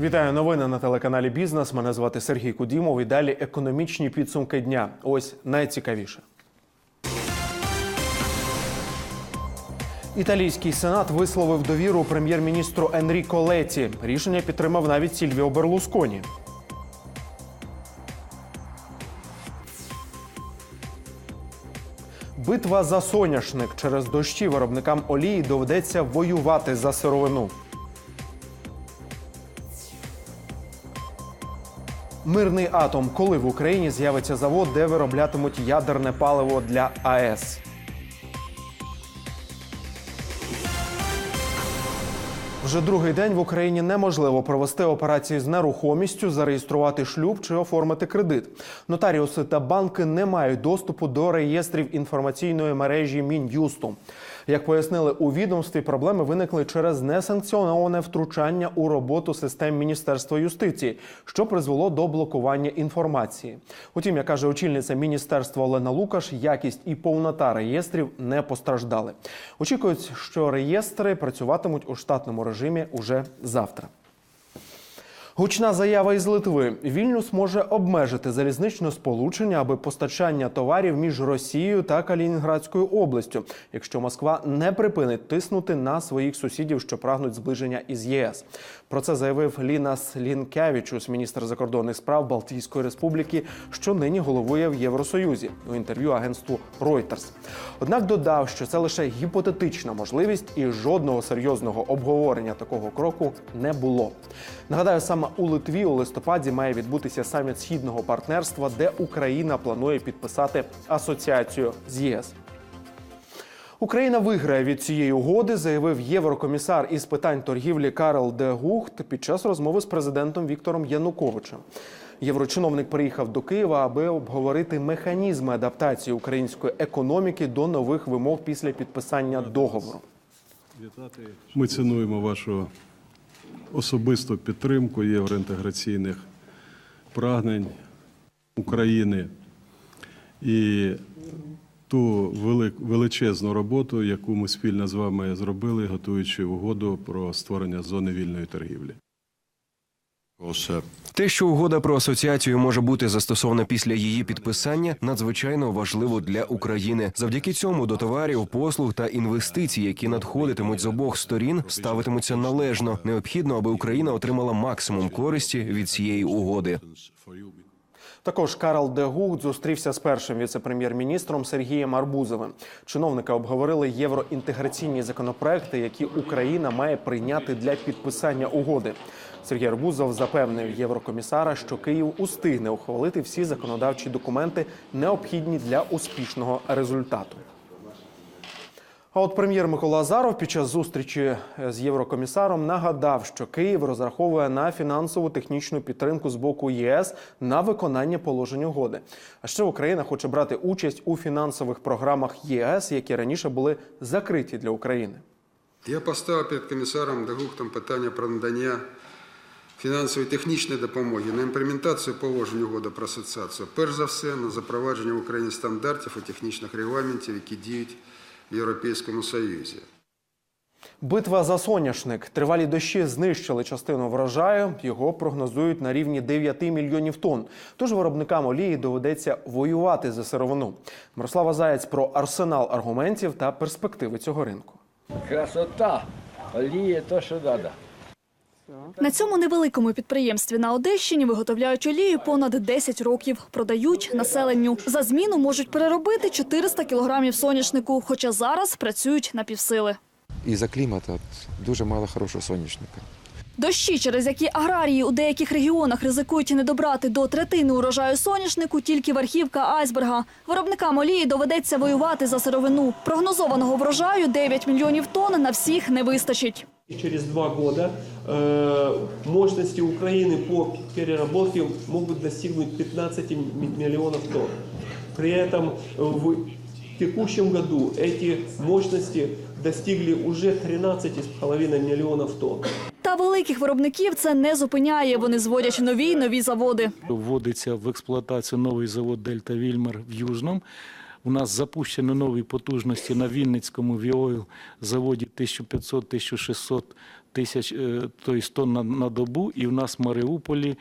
Вітаю новини на телеканалі Бізнес. Мене звати Сергій Кудімов. І далі економічні підсумки дня. Ось найцікавіше. Італійський сенат висловив довіру прем'єр-міністру Енріко Леті. Рішення підтримав навіть Сільвіо Берлусконі. Битва за соняшник через дощі виробникам олії доведеться воювати за сировину. Мирний атом. Коли в Україні з'явиться завод, де вироблятимуть ядерне паливо для АЕС. Вже другий день в Україні неможливо провести операції з нерухомістю, зареєструвати шлюб чи оформити кредит. Нотаріуси та банки не мають доступу до реєстрів інформаційної мережі Мін'юсту. Як пояснили у відомстві, проблеми виникли через несанкціоноване втручання у роботу систем Міністерства юстиції, що призвело до блокування інформації. Утім, як каже очільниця міністерства Олена Лукаш, якість і повнота реєстрів не постраждали. Очікують, що реєстри працюватимуть у штатному режимі уже завтра. Гучна заява із Литви. Вільнюс може обмежити залізничне сполучення, аби постачання товарів між Росією та Калінінградською областю, якщо Москва не припинить тиснути на своїх сусідів, що прагнуть зближення із ЄС. Про це заявив Лінас Лінкевичус, міністр закордонних справ Балтійської Республіки, що нині головує в Євросоюзі у інтерв'ю агентству Reuters. Однак додав, що це лише гіпотетична можливість, і жодного серйозного обговорення такого кроку не було. Нагадаю, саме у Литві у листопаді має відбутися саміт східного партнерства, де Україна планує підписати асоціацію з ЄС. Україна виграє від цієї угоди, заявив єврокомісар із питань торгівлі Карл де Гухт під час розмови з президентом Віктором Януковичем. Єврочиновник приїхав до Києва, аби обговорити механізми адаптації української економіки до нових вимог після підписання договору. Ми цінуємо вашу особисту підтримку євроінтеграційних прагнень України і ту вели- величезну роботу, яку ми спільно з вами зробили, готуючи угоду про створення зони вільної торгівлі. Те, що угода про асоціацію може бути застосована після її підписання, надзвичайно важливо для України. Завдяки цьому до товарів, послуг та інвестицій, які надходитимуть з обох сторін, ставитимуться належно. Необхідно, аби Україна отримала максимум користі від цієї угоди. Також Карл де Гухт зустрівся з першим віце-прем'єр-міністром Сергієм Арбузовим. Чиновники обговорили євроінтеграційні законопроекти, які Україна має прийняти для підписання угоди. Сергій Арбузов запевнив єврокомісара, що Київ устигне ухвалити всі законодавчі документи, необхідні для успішного результату. А от прем'єр Микола Азаров під час зустрічі з єврокомісаром нагадав, що Київ розраховує на фінансову технічну підтримку з боку єС на виконання положень угоди. А ще Україна хоче брати участь у фінансових програмах ЄС, які раніше були закриті для України. Я поставив перед комісаром Дегухтом питання про надання фінансової технічної допомоги на імплементацію положень угоди про асоціацію. Перш за все, на запровадження в Україні стандартів і технічних регламентів, які діють Європейському Союзі. Битва за соняшник. Тривалі дощі знищили частину врожаю. Його прогнозують на рівні 9 мільйонів тонн. Тож виробникам олії доведеться воювати за сировину. Мирослава Заяць про арсенал аргументів та перспективи цього ринку. Красота! Олія то, що треба. На цьому невеликому підприємстві на Одещині виготовляють олію понад 10 років. Продають населенню. За зміну можуть переробити 400 кілограмів соняшнику, хоча зараз працюють на півсили. із-за клімату дуже мало хорошого сонячника. Дощі, через які аграрії у деяких регіонах ризикують не добрати до третини урожаю соняшнику, тільки верхівка айсберга. Виробникам олії доведеться воювати за сировину. Прогнозованого врожаю 9 мільйонів тонн на всіх не вистачить. И через два года э, мощности Украины по переработке могут достигнуть 15 м- миллионов тонн. При этом в текущем году эти мощности достигли уже 13,5 миллионов тонн. Та великих виробників це не зупиняє. Вони зводять нові й нові заводи. Вводиться в експлуатацію новий завод Дельта Вільмер в Южному. У нас запущено нові потужності на Вінницькому Віойл заводі 1500-1600 тисяч е, тонн на добу, і в нас в Маріуполі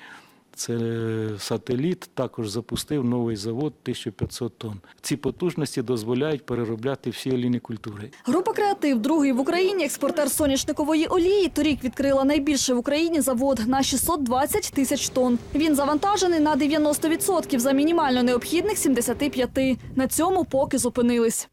це е, сателіт також запустив новий завод 1500 тонн. Ці потужності дозволяють переробляти всі олійні культури. Група «Креатив» – другий в Україні експортер соняшникової олії. Торік відкрила найбільший в Україні завод на 620 тисяч тонн. Він завантажений на 90% за мінімально необхідних 75%. На цьому поки зупинились.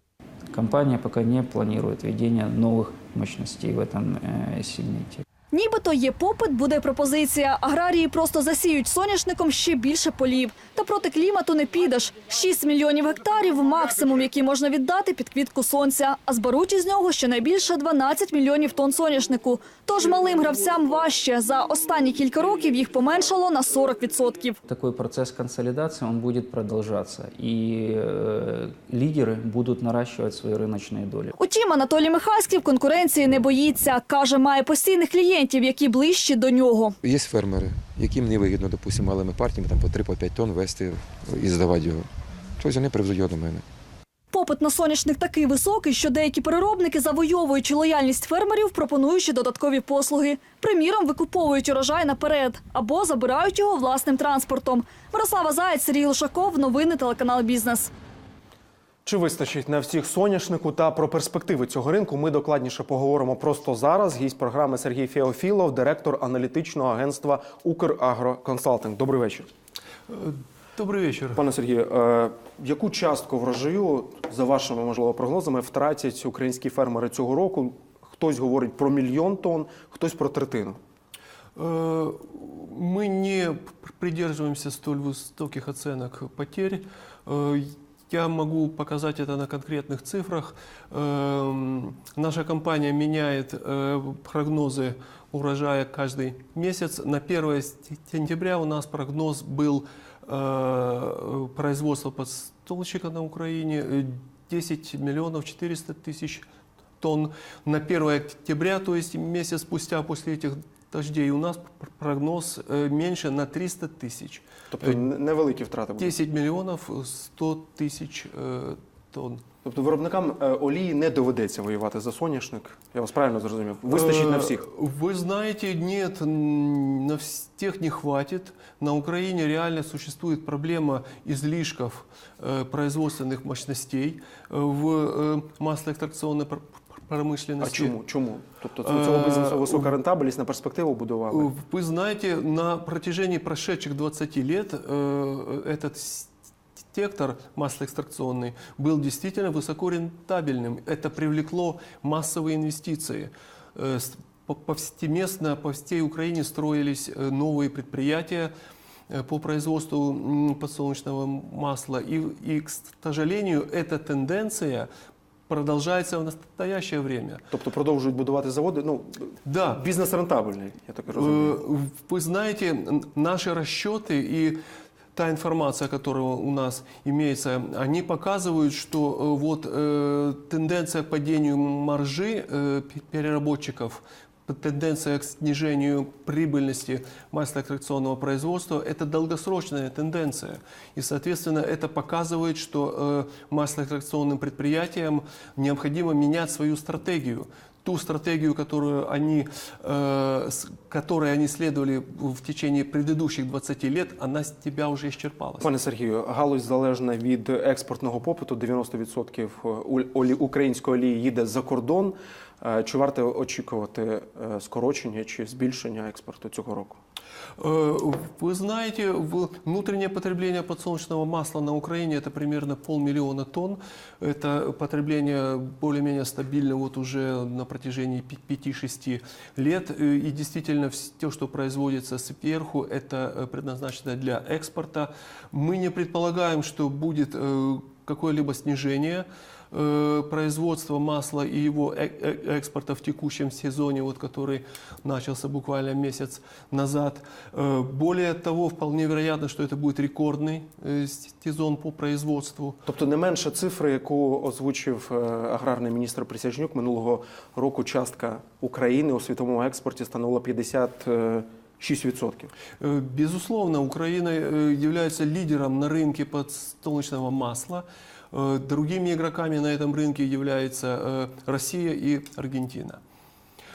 Компания пока не планирует введение новых мощностей в этом э, сегменте. Нібито є попит, буде пропозиція. Аграрії просто засіють соняшником ще більше полів. Та проти клімату не підеш. 6 мільйонів гектарів – максимум, який можна віддати під квітку сонця. А зберуть із нього щонайбільше 12 мільйонів тонн соняшнику. Тож малим гравцям важче. За останні кілька років їх поменшало на 40%. Такой процесс консолидации, он будет продолжаться, и э, лидеры будут наращивать свои рыночные доли. Утім, Анатолій Михайськів конкуренції не боїться. Каже, має постійних клієнтів, які ближчі до нього. Є фермери, яким невигідно, допустимо, малими партіями там, по 3-5 тонн вести і здавати його. Тобто вони привезуть його до мене. Попит на соняшник такий високий, що деякі переробники завойовуючи лояльність фермерів, пропонуючи додаткові послуги. Приміром, викуповують урожай наперед або забирають його власним транспортом. Мирослава Заєць, Сергій Лошаков. Новини телеканал Бізнес. Чи вистачить на всіх соняшнику та про перспективи цього ринку? Ми докладніше поговоримо просто зараз. Гість програми Сергій Феофілов, директор аналітичного агентства Украгроконсалтинг. Добрий вечір. Добрый вечер. Пане Сергію, е, яку частку врожаю, за вашими можливо прогнозами, втратять українські фермери цього року? Хтось говорить про мільйон тонн, хтось про третину. Э, Мы не п- придерживаемся столь высоких оценок потерь. Э, Я могу показать это на конкретных цифрах. Эм, Наша компания меняет э, прогнозы урожая каждый месяц. На 1 сентября у нас прогноз был э, производства подстолбщика на Украине э, 10 миллионов 400 тысяч тонн. На 1 октября, то есть месяц спустя после этих дождей, у нас пр- прогноз э, меньше на 300 тысяч. Тобто н- невеликі втрати будуть. 10 миллионов 100 тысяч э, тонн. Тобто виробникам е, олії не доведеться воювати за соняшник. Я вас правильно зрозумів. Вистачить на Э, всіх. Вы знаете, нет, м, на всех не хватит. На Украине реально существует проблема излишков э, производственных мощностей э, в э, маслоэкстракционной пр- Промышленности. А чому? Чому? Тобто цього бізнесу висока рентабельність на перспективу будували. Вы знаете, на протяжении прошедших 20 лет этот сектор маслоэкстракционный был действительно высокорентабельным. Это привлекло массовые инвестиции. Э, Повсеместно по всей Украине строились э, новые предприятия э, по производству подсолнечного масла. И, и, к сожалению, эта тенденция продолжается в настоящее время. Тобто продовжують будувати заводи. Ну Да, бізнес рентабельний, я так розумію. Э, Вы знаете, н- наши расчеты и та информация, которая у нас имеется, они показывают, что э, вот э, тенденция к падению маржи э, п- переработчиков, п- тенденция к снижению прибыльности маслоэкстракционного производства – это долгосрочная тенденция. И, соответственно, это показывает, что э, маслоэкстракционным предприятиям необходимо менять свою стратегию ту стратегию, которую они, э, с которой они следовали в течение предыдущих 20 лет, она с тебя уже исчерпалась. Пане Сергію, галузь залежна від експортного попиту. 90% у- олі- української олії їде за кордон. Чи варто очікувати скорочення чи збільшення експорту цього року? Вы знаете, внутреннее потребление подсолнечного масла на Украине это примерно полмиллиона тонн. Это потребление более-менее стабильно вот уже на протяжении пи- 5-6 лет. И действительно все, что производится сверху, это предназначено для экспорта. Мы не предполагаем, что будет какое-либо снижение э, производства масла и его э, э, экспорта в текущем сезоне, вот который начался буквально месяц назад. Более того, вполне вероятно, что это будет рекордний сезон по производству. Тобто не менше цифри, яку озвучив е, аграрний міністр Присяжнюк минулого року, частка України у світовому експорті становила 50 6%. Э, безусловно, Украина э, является лидером на рынке подсолнечного масла. Э, другими игроками на этом рынке являются Россия и Аргентина.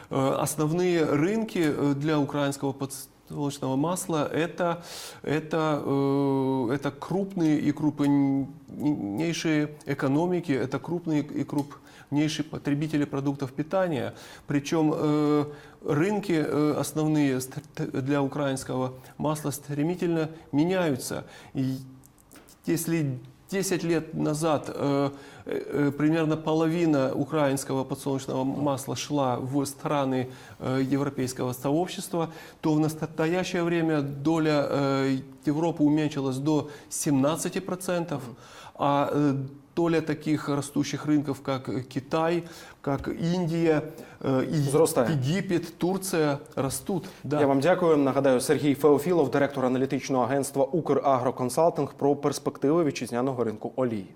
Основные рынки для украинского подсолнечного масла это, это, это крупные и крупнейшие экономики, это крупные и крупные крупнейшие потребители продуктов питания. Причем э, рынки э, основные для украинского масла стремительно меняются. И если 10 лет назад э, примерно половина украинского подсолнечного масла шла в страны э, европейского сообщества, то в настоящее время доля э, Европы уменьшилась до 17%, а э, доля таких растущих рынков, как Китай, как Индия, э, и Возрастает. Египет, Турция растут. Да. Я вам дякую. Нагадаю, Сергій Феофілов, директор аналітичного агентства Украгроконсалтинг про перспективи вітчизняного ринку олії.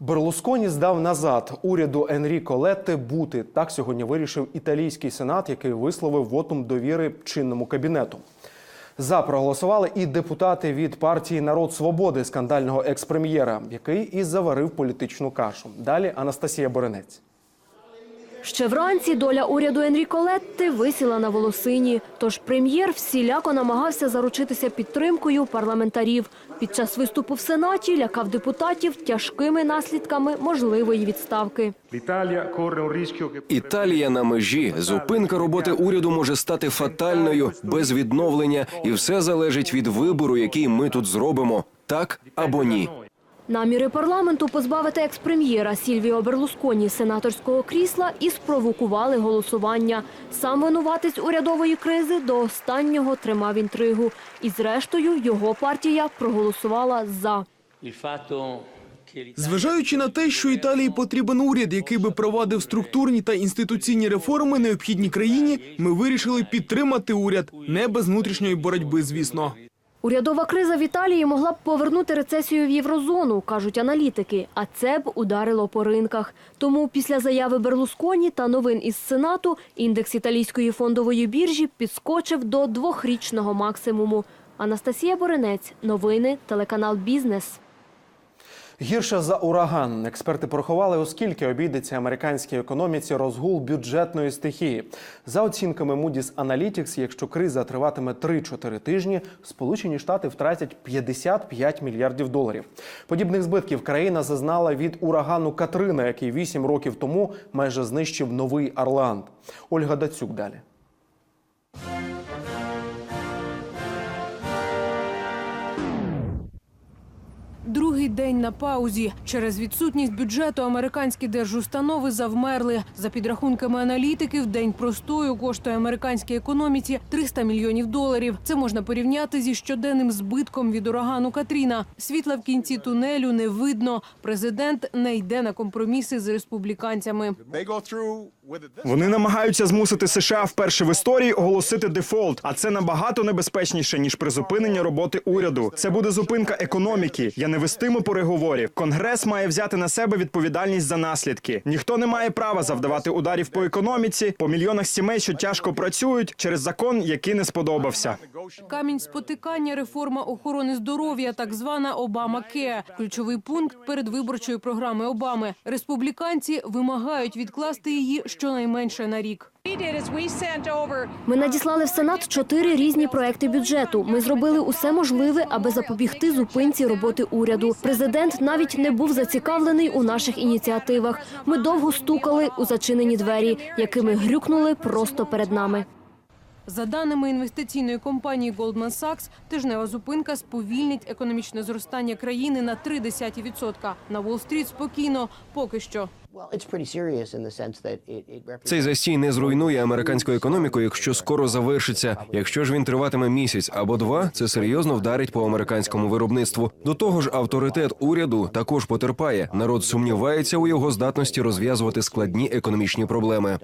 Берлусконі здав назад уряду Енріко Летте бути. Так сьогодні вирішив італійський сенат, який висловив вотум довіри чинному кабінету. За проголосували і депутати від партії Народ Свободи скандального експрем'єра, який і заварив політичну кашу. Далі Анастасія Боренець. Ще вранці доля уряду Енріко Летти висіла на волосині. Тож прем'єр всіляко намагався заручитися підтримкою парламентарів. Під час виступу в Сенаті лякав депутатів тяжкими наслідками можливої відставки. Італія на межі. Зупинка роботи уряду може стати фатальною без відновлення, і все залежить від вибору, який ми тут зробимо, так або ні. Наміри парламенту позбавити експрем'єра Сільвіо Берлусконі сенаторського крісла і спровокували голосування. Сам винуватець урядової кризи до останнього тримав інтригу. І зрештою його партія проголосувала за. Зважаючи на те, що Італії потрібен уряд, який би провадив структурні та інституційні реформи, необхідні країні, ми вирішили підтримати уряд не без внутрішньої боротьби, звісно. Урядова криза в Італії могла б повернути рецесію в єврозону, кажуть аналітики, а це б ударило по ринках. Тому після заяви Берлусконі та новин із Сенату індекс італійської фондової біржі підскочив до двохрічного максимуму. Анастасія Боренець, новини, телеканал Бізнес. Гірше за ураган. Експерти порахували, оскільки обійдеться американській економіці розгул бюджетної стихії. За оцінками Moody's Analytics, якщо криза триватиме 3-4 тижні, Сполучені Штати втратять 55 мільярдів доларів. Подібних збитків країна зазнала від урагану Катрина, який 8 років тому майже знищив новий Орланд. Ольга Дацюк далі. Другий день на паузі. Через відсутність бюджету американські держустанови завмерли. За підрахунками аналітиків, день простою коштує американській економіці 300 мільйонів доларів. Це можна порівняти зі щоденним збитком від урагану Катріна. Світла в кінці тунелю не видно. Президент не йде на компроміси з республіканцями. Вони намагаються змусити США вперше в історії оголосити дефолт, а це набагато небезпечніше ніж призупинення роботи уряду. Це буде зупинка економіки. Я не вестиму переговорів. Конгрес має взяти на себе відповідальність за наслідки. Ніхто не має права завдавати ударів по економіці, по мільйонах сімей, що тяжко працюють через закон, який не сподобався. Камінь спотикання реформа охорони здоров'я, так звана Обама Ке. Ключовий пункт передвиборчої програми Обами. Республіканці вимагають відкласти її щонайменше на рік. Ми надіслали в Сенат чотири різні проекти бюджету. Ми зробили усе можливе, аби запобігти зупинці роботи уряду. Президент навіть не був зацікавлений у наших ініціативах. Ми довго стукали у зачинені двері, якими грюкнули просто перед нами. За даними інвестиційної компанії Goldman Sachs, тижнева зупинка сповільнить економічне зростання країни на 0,3%. На Уолл-стріт спокійно, поки що. Цей застій не зруйнує американську економіку, якщо скоро завершиться. Якщо ж він триватиме місяць або два, це серйозно вдарить по американському виробництву. До того ж, авторитет уряду також потерпає. Народ сумнівається у його здатності розв'язувати складні економічні проблеми.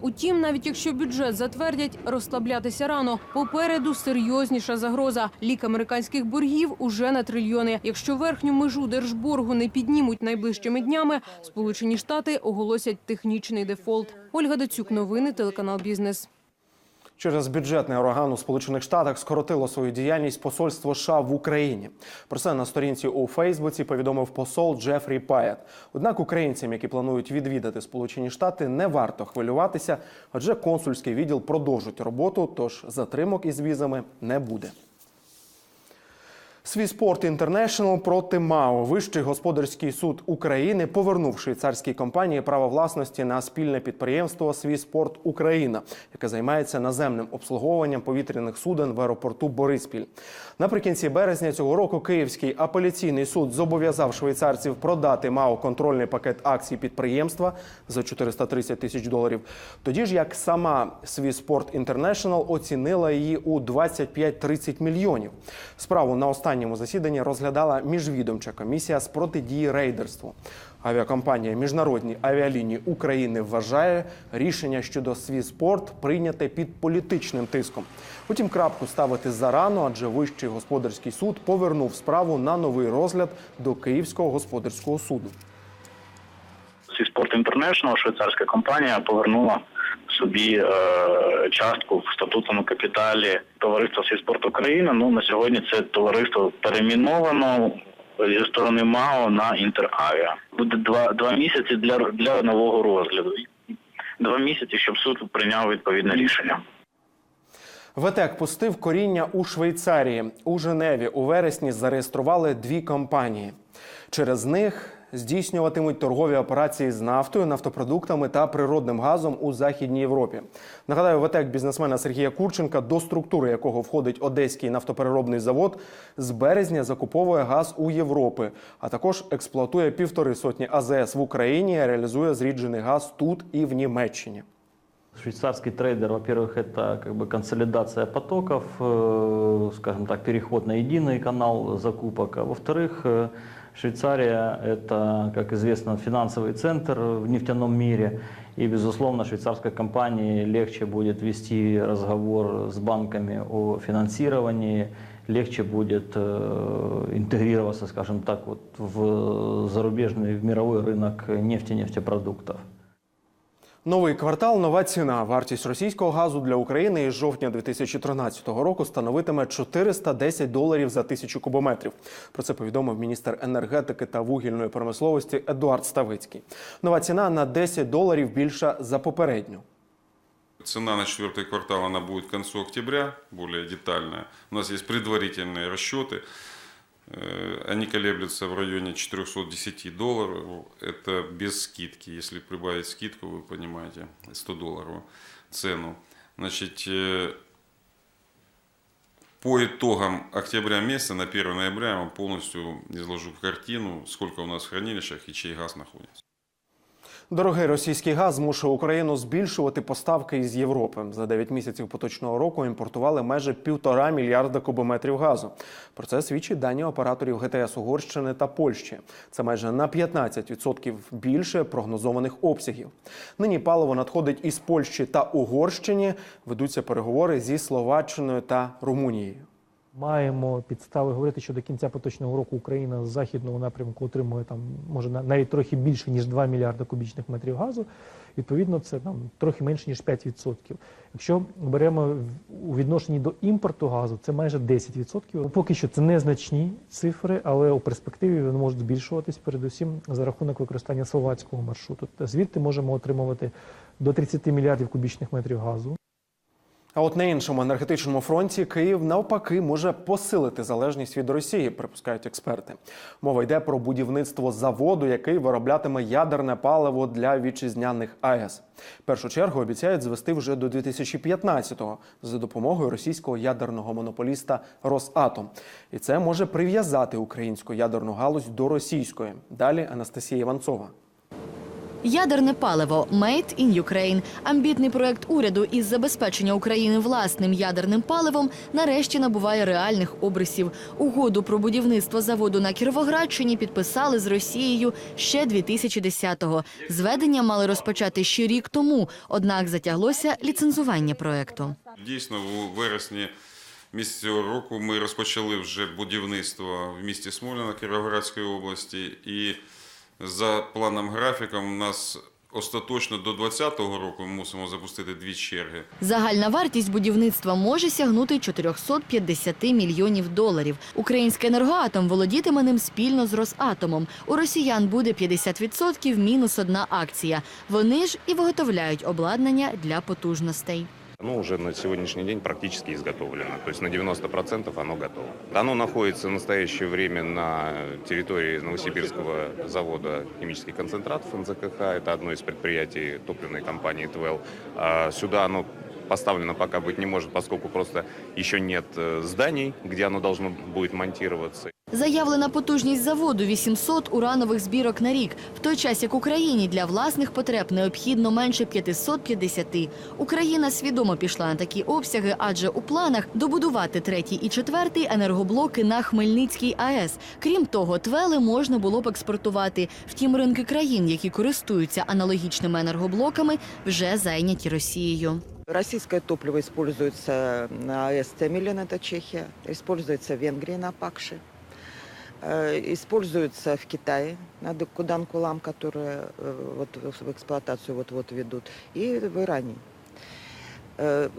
Утім, навіть якщо бюджет затвердять, розслаблятися рано. Попереду серйозніша загроза. Лік американських боргів уже на трильйони. Якщо верхню межу держборгу не піднімуть найближчими днями, Сполучені Штати оголосять технічний дефолт. Ольга Дацюк, новини, телеканал Бізнес. Через бюджетний ураган у Сполучених Штатах скоротило свою діяльність посольство США в Україні. Про це на сторінці у Фейсбуці повідомив посол Джефрі Паєт. Однак українцям, які планують відвідати Сполучені Штати, не варто хвилюватися, адже консульський відділ продовжить роботу, тож затримок із візами не буде. Свіспорт Інтернешнл проти МАО. Вищий господарський суд України повернув швейцарській компанії право власності на спільне підприємство Свіспорт Україна, яке займається наземним обслуговуванням повітряних суден в аеропорту Бориспіль. Наприкінці березня цього року Київський апеляційний суд зобов'язав швейцарців продати МАО контрольний пакет акцій підприємства за 430 тисяч доларів. Тоді ж як сама Свіспорт Інтернешнл оцінила її у 25-30 мільйонів. Справу на останньому засіданні розглядала міжвідомча комісія з протидії рейдерству. Авіакомпанія Міжнародні авіалінії України вважає рішення щодо Свіспорт прийняте під політичним тиском. Утім, крапку ставити зарано, адже Вищий господарський суд повернув справу на новий розгляд до Київського господарського суду. Свіспорт Інтернешнл, швейцарська компанія, повернула собі е, частку в статутному капіталі товариства Свіспорт Україна. Ну на сьогодні це товариство перейменовано зі сторони МАО на Інтеравіа. Буде два, два місяці для, для нового розгляду. Два місяці, щоб суд прийняв відповідне рішення. ВТЕК пустив коріння у Швейцарії. У Женеві у вересні зареєстрували дві компанії. Через них здійснюватимуть торгові операції з нафтою, нафтопродуктами та природним газом у Західній Європі. Нагадаю, ВТЕК бізнесмена Сергія Курченка, до структури якого входить Одеський нафтопереробний завод, з березня закуповує газ у Європи, а також експлуатує півтори сотні АЗС в Україні, і реалізує зріджений газ тут і в Німеччині. Швейцарский трейдер, во-первых, это как бы консолидация потоков, э, скажем так, переход на единый канал закупок. А во-вторых, э, Швейцария – это, как известно, финансовый центр в нефтяном мире. И, безусловно, швейцарской компании легче будет вести разговор с банками о финансировании, легче будет э, интегрироваться, скажем так, вот в зарубежный, в мировой рынок нефти, нефтепродуктов. Новий квартал, нова ціна. Вартість російського газу для України із жовтня 2013 року становитиме 410 доларів за тисячу кубометрів. Про це повідомив міністр енергетики та вугільної промисловості Едуард Ставицький. Нова ціна на 10 доларів більша за попередню. Цена на четвертый квартал она будет к концу октября, более детальная. У нас есть предварительные расчеты. Э, Они колеблются в районе 410 долларов. Это без скидки. Если прибавить скидку, вы понимаете, 100 долларов цену. Значит, э, по итогам октября месяца на 1 ноября я вам полностью изложу картину, сколько у нас в хранилищах и чей газ находится. Дорогий російський газ змушує Україну збільшувати поставки із Європи. За 9 місяців поточного року імпортували майже півтора мільярда кубометрів газу. Про це свідчить дані операторів ГТС Угорщини та Польщі. Це майже на 15% більше прогнозованих обсягів. Нині паливо надходить із Польщі та Угорщини. Ведуться переговори зі Словаччиною та Румунією. Маємо підстави говорити, що до кінця поточного року Україна з західного напрямку отримує там може на- навіть трохи більше ніж 2 мільярда кубічних метрів газу. Відповідно, це там трохи менше ніж 5%. Якщо беремо у відношенні до імпорту газу, це майже 10%. Поки що це незначні цифри, але у перспективі вони можуть збільшуватись передусім за рахунок використання словацького маршруту. Звідти можемо отримувати до 30 мільярдів кубічних метрів газу. А от на іншому енергетичному фронті Київ навпаки може посилити залежність від Росії, припускають експерти. Мова йде про будівництво заводу, який вироблятиме ядерне паливо для вітчизняних АЕС. Першу чергу обіцяють звести вже до 2015-го за допомогою російського ядерного монополіста Росатом. І це може прив'язати українську ядерну галузь до російської. Далі Анастасія Іванцова. Ядерне паливо Made in Ukraine. Амбітний проект уряду із забезпечення України власним ядерним паливом нарешті набуває реальних обрисів. Угоду про будівництво заводу на Кіровоградщині підписали з Росією ще 2010-го. Зведення мали розпочати ще рік тому, однак затяглося ліцензування проекту. Дійсно, у вересні місяці цього року ми розпочали вже будівництво в місті Смоляна Кіровоградської області. І за планом графіком у нас остаточно до 2020 року ми мусимо запустити дві черги. Загальна вартість будівництва може сягнути 450 мільйонів доларів. Український енергоатом володітиме ним спільно з Росатомом. У росіян буде 50% мінус одна акція. Вони ж і виготовляють обладнання для потужностей. Оно уже на сегодняшний день практически изготовлено. То есть на 90% оно готово. Оно находится в настоящее время на территории Новосибирского завода химических концентратов НЗКХ. Это одно из предприятий топливной компании ТВЛ. А Сюда оно поставлено пока быть не может, поскольку просто еще нет э, зданий, где оно должно будет монтироваться. Заявлена потужність заводу 800 уранових збірок на рік, в той час як Україні для власних потреб необхідно менше 550. Україна свідомо пішла на такі обсяги, адже у планах добудувати третій і четвертий енергоблоки на Хмельницькій АЕС. Крім того, твели можна було б експортувати. Втім, ринки країн, які користуються аналогічними енергоблоками, вже зайняті Росією. Российское топливо используется на АЭС Темелин, это Чехия, используется в Венгрии на Пакше, э, используется в Китае на Кудан-Кулам, которые э, вот в эксплуатацию вот-вот ведут, и в Иране. Э,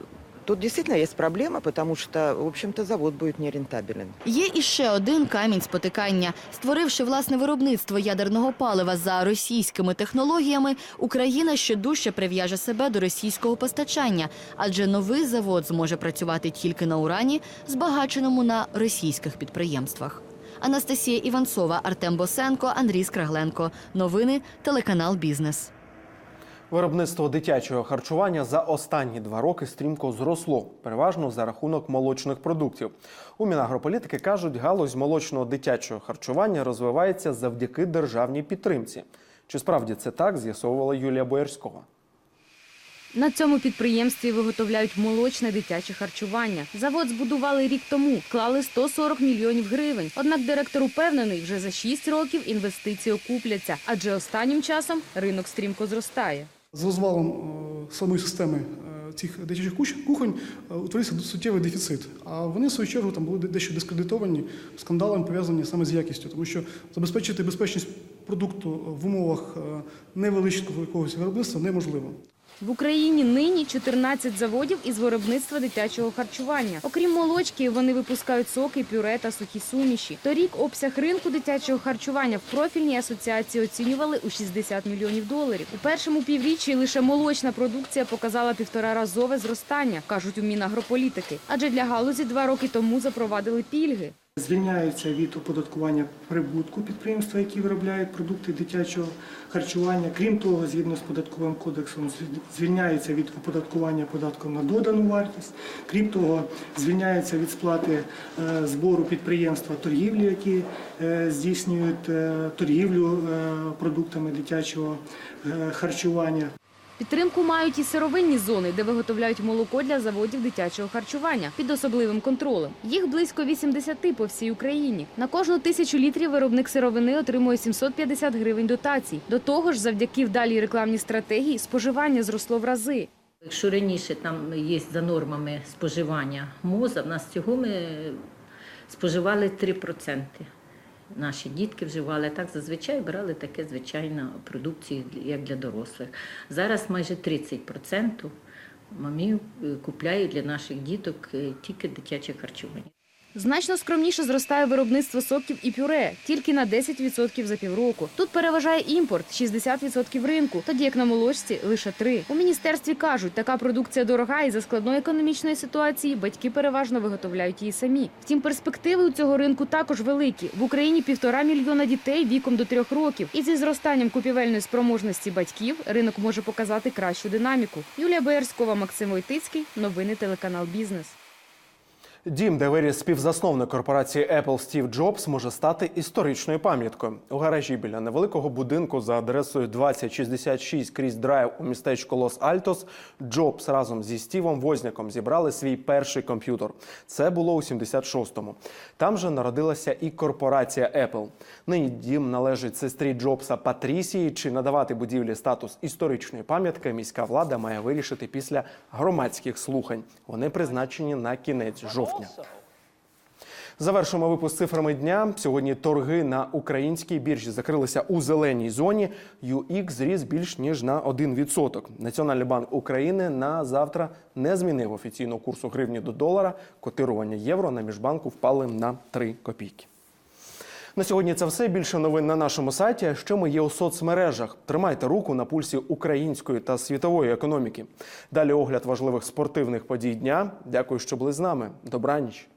Тут действительно есть проблема, потому что, в общем-то, завод будет нерентабелен. Є іще один камінь спотикання. Створивши власне виробництво ядерного палива за російськими технологіями, Україна ще дужче прив'яже себе до російського постачання, адже новий завод зможе працювати тільки на урані, збагаченому на російських підприємствах. Анастасія Іванцова, Артем Босенко, Андрій Скрагленко. Новини телеканал Бізнес. Виробництво дитячого харчування за останні два роки стрімко зросло, переважно за рахунок молочних продуктів. У Мінагрополітики кажуть, галузь молочного дитячого харчування розвивається завдяки державній підтримці. Чи справді це так, з'ясовувала Юлія Боярськова. На цьому підприємстві виготовляють молочне дитяче харчування. Завод збудували рік тому, вклали 140 мільйонів гривень. Однак директор упевнений, вже за 6 років інвестиції окупляться, адже останнім часом ринок стрімко зростає. З розвалом е, самої системи е, цих дитячих кухонь е, утворився суттєвий дефіцит. А вони, в свою чергу, там були дещо дискредитовані скандалами, пов'язані саме з якістю, тому що забезпечити безпечність продукту в умовах невеличкого якогось виробництва неможливо. В Україні нині 14 заводів із виробництва дитячого харчування. Окрім молочки, вони випускають соки, пюре та сухі суміші. Торік обсяг ринку дитячого харчування в профільній асоціації оцінювали у 60 мільйонів доларів. У першому півріччі лише молочна продукція показала півтораразове зростання, кажуть у Мінагрополітики. Адже для галузі два роки тому запровадили пільги. Звільняються від оподаткування прибутку підприємства, які виробляють продукти дитячого харчування. Крім того, згідно з податковим кодексом, звіль- звільняються від оподаткування податком на додану вартість. Крім того, звільняються від сплати е, збору підприємства торгівлі, які е, здійснюють е, торгівлю продуктами дитячого харчування. Підтримку мають і сировинні зони, де виготовляють молоко для заводів дитячого харчування під особливим контролем. Їх близько 80 по всій Україні. На кожну тисячу літрів виробник сировини отримує 750 гривень дотацій. До того ж, завдяки вдалій рекламній стратегії споживання зросло в рази. Якщо раніше там є за нормами споживання моза, в нас цього ми споживали 3%. Наші дітки вживали так, зазвичай брали таке звичайно продукцію, як для дорослих. Зараз майже 30% мамів е, купляють для наших діток е, тільки дитяче харчування. Значно скромніше зростає виробництво соків і пюре тільки на 10% за півроку. Тут переважає імпорт 60% ринку, тоді як на молочці лише 3%. У міністерстві кажуть, така продукція дорога і за складної економічної ситуації батьки переважно виготовляють її самі. Втім, перспективи у цього ринку також великі. В Україні півтора мільйона дітей віком до трьох років. І зі зростанням купівельної спроможності батьків ринок може показати кращу динаміку. Юлія Боярськова, Максим Войтицький. Новини телеканал Бізнес. Дім, де виріс співзасновник корпорації Apple Стів Джобс, може стати історичною пам'яткою. У гаражі біля невеликого будинку за адресою 2066 Кріс Драйв у містечку Лос-Альтос Джобс разом зі Стівом Возняком зібрали свій перший комп'ютер. Це було у 76-му. Там же народилася і корпорація Apple. Нині дім належить сестрі Джобса Патрісії. Чи надавати будівлі статус історичної пам'ятки міська влада має вирішити після громадських слухань. Вони призначені на кінець жовтня. Завершимо випуск цифрами дня. Сьогодні торги на українській біржі закрилися у зеленій зоні. UX зріс більш ніж на 1%. Національний банк України на завтра не змінив офіційного курсу гривні до долара. Котирування євро на міжбанку впали на 3 копійки. На сьогодні це все. Більше новин на нашому сайті. Що ми є у соцмережах. Тримайте руку на пульсі української та світової економіки. Далі огляд важливих спортивних подій дня. Дякую, що були з нами. Добраніч.